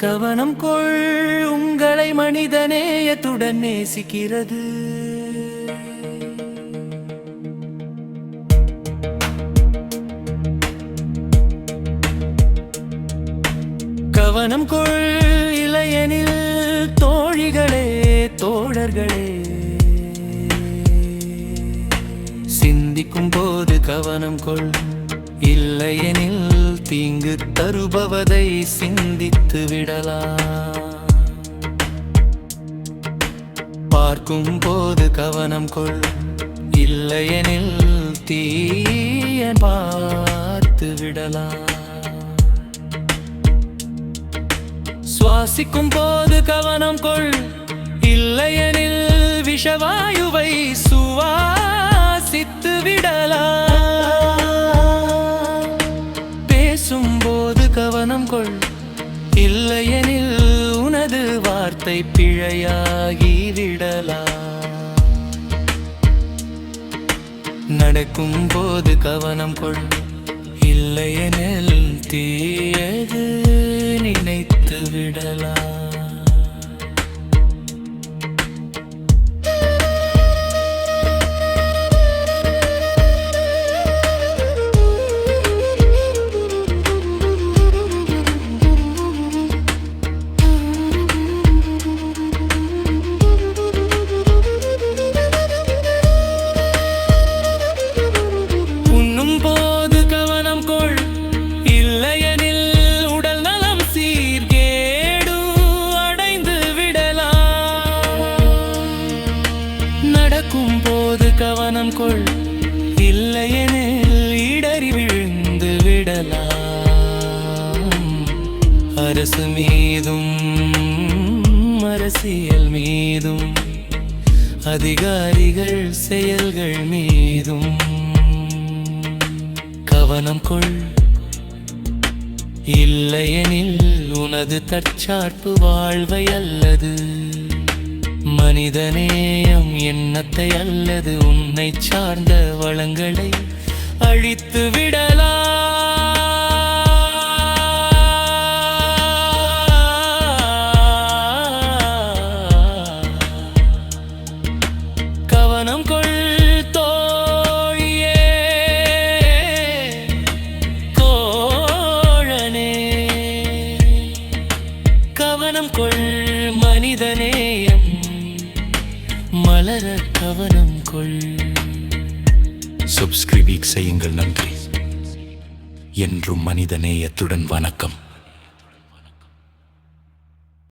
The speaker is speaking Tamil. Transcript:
கவனம் கொள் உங்களை மனிதநேயத்துடன் நேசிக்கிறது. கவனம் கொள் இளையனில் தோழிகளே தோழர்களே. சிந்திக்கும் போது கவனம் கொள் இல்லையெனில் தீங்கு தருபவதை சிந்தித்து விடலாம். பார்க்கும் போது கவனம் கொள் இல்லையெனில் தீய பார்த்து விடலாம். சுவாசிக்கும் போது கவனம் கொள் இல்லையெனில் விஷவாயு கவனம் கொள். இல்லையெனில் உனது வார்த்தை பிழையாகிவிடலாம். நடக்கும் போது கவனம் கொள். இல்லையெனில் தீயது நினைத்து விடலாம். இல்லையெனில் இடறி விழுந்து விடலாம். அரசு மீதும் அரசியல் மீதும் அதிகாரிகள் செயல்கள் மீதும் கவனம் கொள். இல்லையெனில் உனது தற்சார்பு வாழ்வை அல்லது மனிதநேயம் எண்ணத்தை அல்லது உன்னை சார்ந்த வளங்களை அழித்து விடலாம். வளர கவனம் கொள். சப்ஸ்கிரைபிக் செய்யுங்கள் நன்றி. என்றும் மனித நேயத்துடன் வணக்கம்.